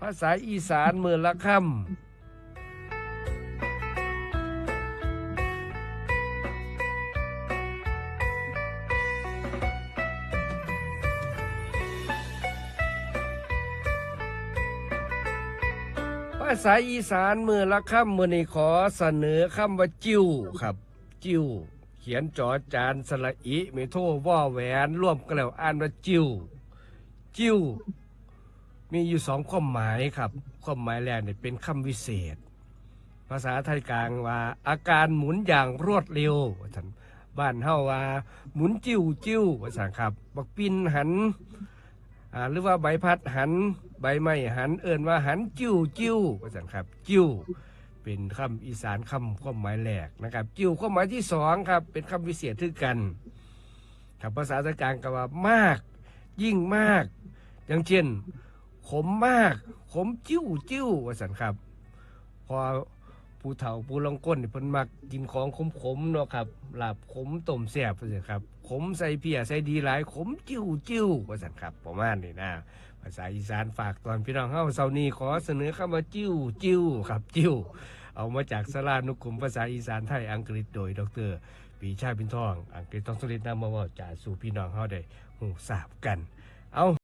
ภาษาอีสานมือละค่ำภาษาอีสานมือละค่ำมือนี้ขอเสนอคำว่าจิ้วครับ จิ้วเขียนจอจานสระอิไม่โทว่อแหวนร่วมกันแล้วอ่านว่าจิ้วจิ้ว มีอยู่สองความหมายครับ ความหมายแรกเนี่ยเป็นคำวิเศษ ภาษาไทยกลางว่าอาการหมุนอย่างรวดเร็วว่าท่านบ้านเฮาว่าหมุนจิ้วจิ้วว่าซั่นครับบักปินหันหรือว่าใบพัดหันใบไม้หันเอิ่นว่าหันจิ้วจิ้วว่าซั่นครับ จิ้วเป็นคำอีสานคำความหมายแรกนะครับ จิ้วความหมายที่สองครับ เป็นคำวิเศษทึกกันครับภาษาไทยกลางก็ว่ามากยิ่งมาก อย่างเช่น ขมมาก ขมจิ้วจิ้วว่าสันครับ พอผู้เฒ่าผู้ลองก้นนี่เพิ่นมักกินของขมขมๆเนาะครับลาบขมต้มแซ่บว่าสันครับ ขมใส่เพียใส่ดีหลาย ขมจิ้วจิ้วว่าสันครับ ประมาณนี้นะภาษาอีสานฝากตอนพี่น้องเฮาเซานี้ขอเสนอคำว่าจิ้วจิ้วครับจิ้วเอามาจากสลานุกรมภาษาอีสานไทยอังกฤษโดย ดรปีชาพินทอง อังกฤษต้องสลิดนำมาว่าจากสู่พี่น้องเฮาได้หูทราบกัน เอา